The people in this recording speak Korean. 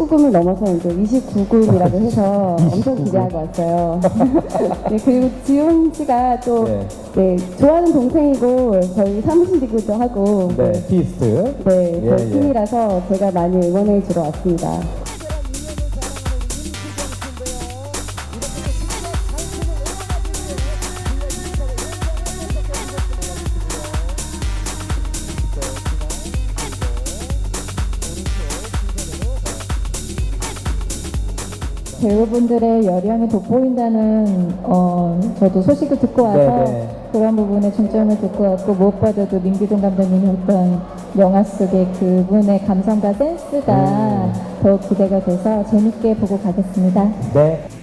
19금을 넘어서 이제 29금이라고 해서 엄청 기대하고 왔어요. 네, 그리고 지훈 씨가 또 네. 네, 좋아하는 동생이고 저희 사무실이기도 하고 네, 피스트. 네, 예, 저희 예. 팀이라서 제가 많이 응원해 주러 왔습니다. 배우분들의 열연이 돋보인다는 어, 저도 소식을 듣고 와서 네네. 그런 부분에 중점을 두고 왔고 무엇보다도 민기동 감독님이 했던 영화 속의 그분의 감성과 센스가 음. 더욱 기대가 돼서 재밌게 보고 가겠습니다. 네.